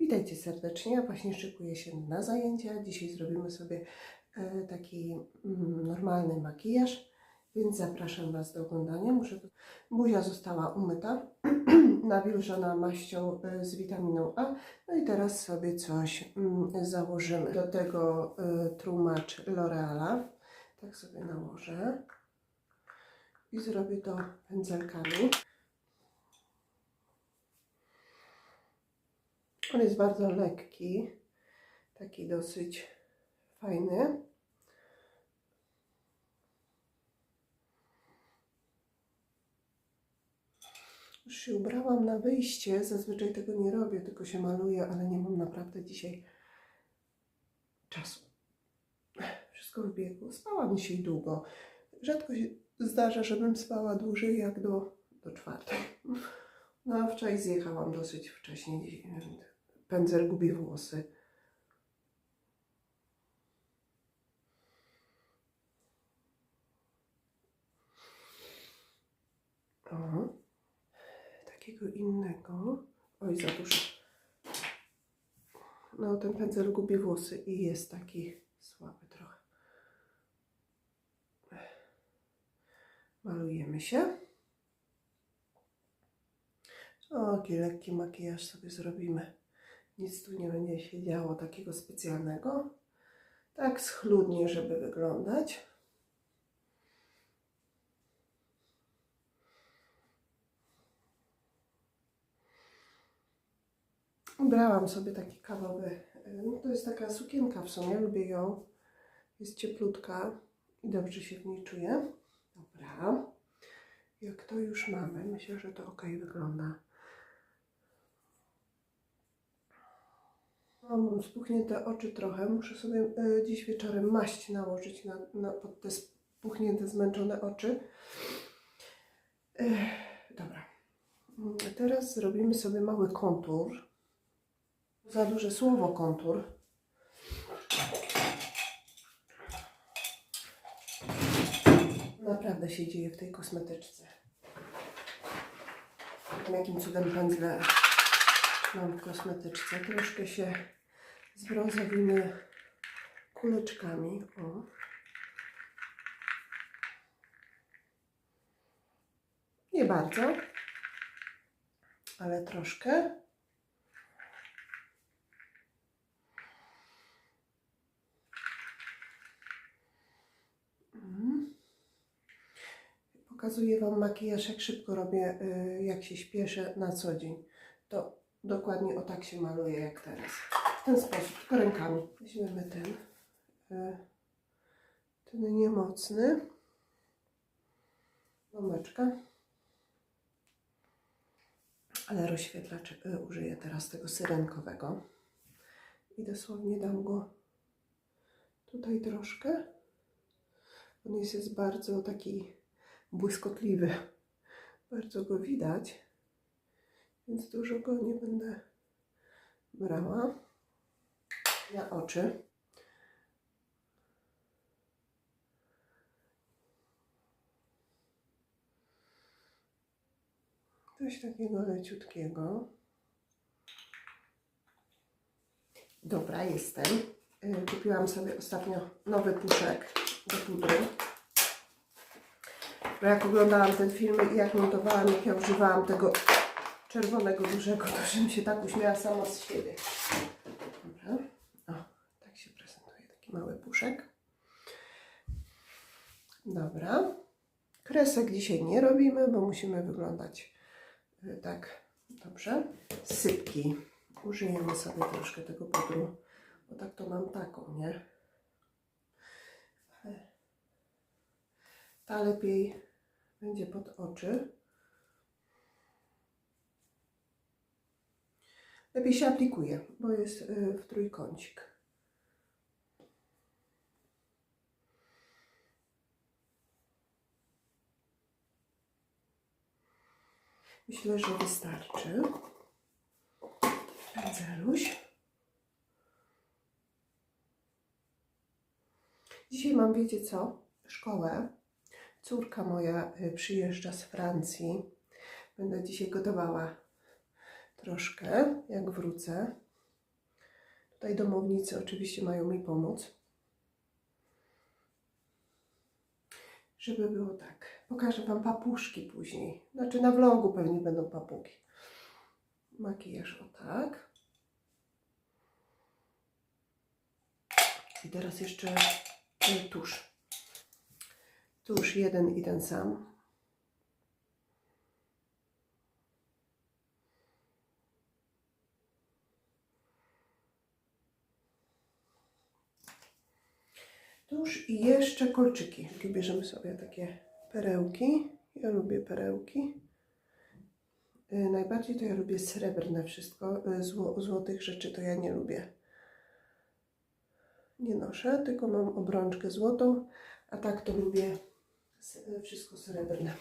Witajcie serdecznie, ja właśnie szykuję się na zajęcia. Dzisiaj zrobimy sobie e, taki mm, normalny makijaż, więc zapraszam Was do oglądania. Muszę... Buzia została umyta, nawilżona maścią e, z witaminą A. No i teraz sobie coś mm, założymy. Do tego e, tłumacz L'Oreala. Tak sobie nałożę. I zrobię to pędzelkami. On jest bardzo lekki, taki dosyć fajny. Już się ubrałam na wyjście, zazwyczaj tego nie robię, tylko się maluję, ale nie mam naprawdę dzisiaj czasu. Wszystko w biegu. Spałam dzisiaj długo. Rzadko się zdarza, żebym spała dłużej jak do, do czwartej. No a wczoraj zjechałam dosyć wcześnie. Pędzel gubi włosy. O, takiego innego. Oj, za dużo. No, ten pędzel gubi włosy i jest taki słaby trochę. Malujemy się. O, jaki lekki makijaż sobie zrobimy. Nic tu nie będzie się działo takiego specjalnego. Tak schludnie, żeby wyglądać. Ubrałam sobie taki kawowy, no to jest taka sukienka w sumie, lubię ją. Jest cieplutka i dobrze się w niej czuję. Dobra. Jak to już mamy, myślę, że to ok wygląda. Mam spuchnięte oczy trochę. Muszę sobie e, dziś wieczorem maść nałożyć na, na, pod te spuchnięte, zmęczone oczy. Dobra. Mm, Teraz zrobimy sobie mały kontur. Za duże słowo kontur. Naprawdę się dzieje w tej kosmetyczce. Jakim cudem pędzle mam w kosmetyczce. Troszkę się zbrązowimy kuleczkami. O. Nie bardzo, ale troszkę. Mm. Pokazuję Wam makijaż, jak szybko robię, y, jak się śpieszę na co dzień. To dokładnie o tak się maluje jak teraz. W ten sposób, tylko rękami. Weźmiemy ten, y, ten niemocny. Gąbeczka. Ale rozświetlacz y, użyję teraz tego syrenkowego. I dosłownie dam go tutaj troszkę. On jest, jest bardzo taki błyskotliwy. Bardzo go widać, więc dużo go nie będę brała. Na oczy. Coś takiego leciutkiego. Dobra, jestem. Y, Kupiłam sobie ostatnio nowy puszek do pudru. Bo jak oglądałam ten film i jak montowałam, jak ja używałam tego czerwonego dużego, to żebym się tak uśmiała sama z siebie. Dobra. O, tak się prezentuje taki mały puszek. Dobra. Kresek dzisiaj nie robimy, bo musimy wyglądać y, tak dobrze. Sypki. Użyjemy sobie troszkę tego pudru, bo tak to mam taką, nie? Ta lepiej będzie pod oczy. Lepiej się aplikuje, bo jest y, w trójkącik. Myślę, że wystarczy. Pędzeluś. Dzisiaj mam, wiecie co, szkołę. Córka moja y, przyjeżdża z Francji. Będę dzisiaj gotowała troszkę, jak wrócę. Tutaj domownicy oczywiście mają mi pomóc. Żeby było tak. Pokażę Wam papuszki później. Znaczy na vlogu pewnie będą papugi. Makijaż o tak. I teraz jeszcze e, tusz. Tusz jeden i ten sam. Tuż i jeszcze kolczyki. Czyli bierzemy sobie takie perełki. Ja lubię perełki. Y, Najbardziej to ja lubię srebrne wszystko. Y, Zło, złotych rzeczy to ja nie lubię. Nie noszę, tylko mam obrączkę złotą, a tak to lubię wszystko srebrne.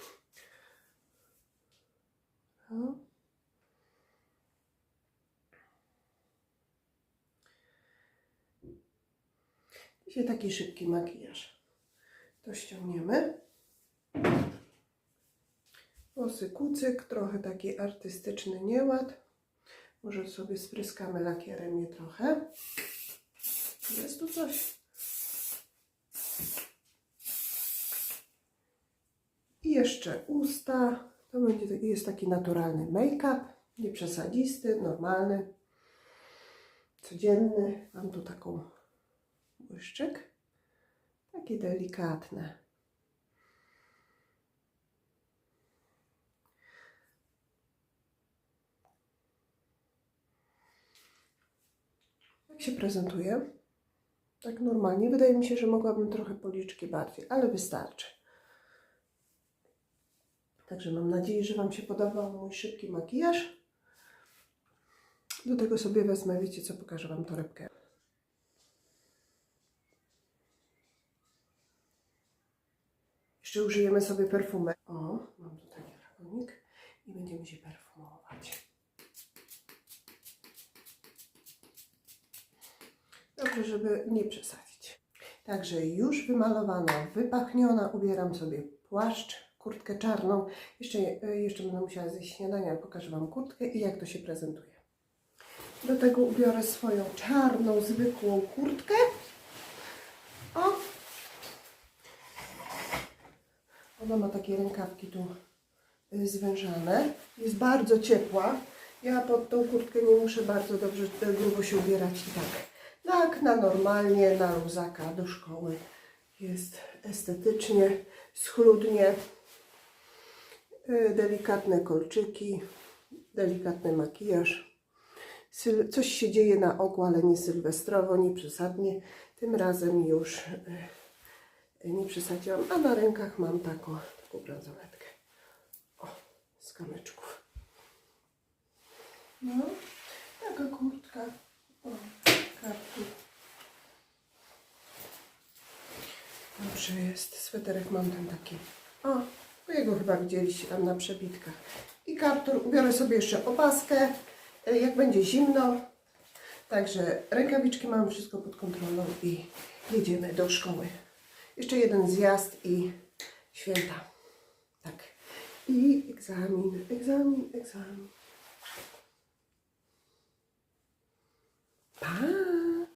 Dzisiaj taki szybki makijaż. To ściągniemy. Włosy kucyk, trochę taki artystyczny nieład. Może sobie spryskamy lakierem je trochę. Jest tu coś. I jeszcze usta. To będzie jest taki naturalny make-up. Nie przesadzisty, normalny. Codzienny. Mam tu taką błyszczyk. Takie delikatne. Jak się prezentuje? Tak normalnie. Wydaje mi się, że mogłabym trochę policzki bardziej, ale wystarczy. Także mam nadzieję, że Wam się podobał mój szybki makijaż. Do tego sobie wezmę, wiecie co, pokażę Wam torebkę. Jeszcze użyjemy sobie perfumy. O, mam tu taki flakonik i będziemy się perfumować. Dobrze, żeby nie przesadzić. Także już wymalowana, wypachniona, ubieram sobie płaszcz, kurtkę czarną. Jeszcze, e, jeszcze będę musiała zjeść śniadanie, ale pokażę Wam kurtkę i jak to się prezentuje. Do tego ubiorę swoją czarną, zwykłą kurtkę. O, Ona ma takie rękawki tu y, zwężane. Jest bardzo ciepła. Ja pod tą kurtkę nie muszę bardzo dobrze y, grubo się ubierać i tak. Tak, na normalnie, na luzaka do szkoły. Jest estetycznie, schludnie. Y, Delikatne kolczyki, delikatny makijaż. Coś się dzieje na oku, ale nie sylwestrowo, nie przesadnie. Tym razem już nie przesadziłam, a na rękach mam taką, taką bransoletkę. O, z kamyczków. No, taka kurtka. O, kartki. Dobrze jest. Sweterek mam ten taki. O, jego chyba widzieliście tam na przebitkach. I kaptur. Ubiorę sobie jeszcze opaskę, y, jak będzie zimno. Także rękawiczki mam wszystko pod kontrolą i jedziemy do szkoły. Jeszcze jeden zjazd i święta. Tak. I egzamin, egzamin, egzamin. Pa!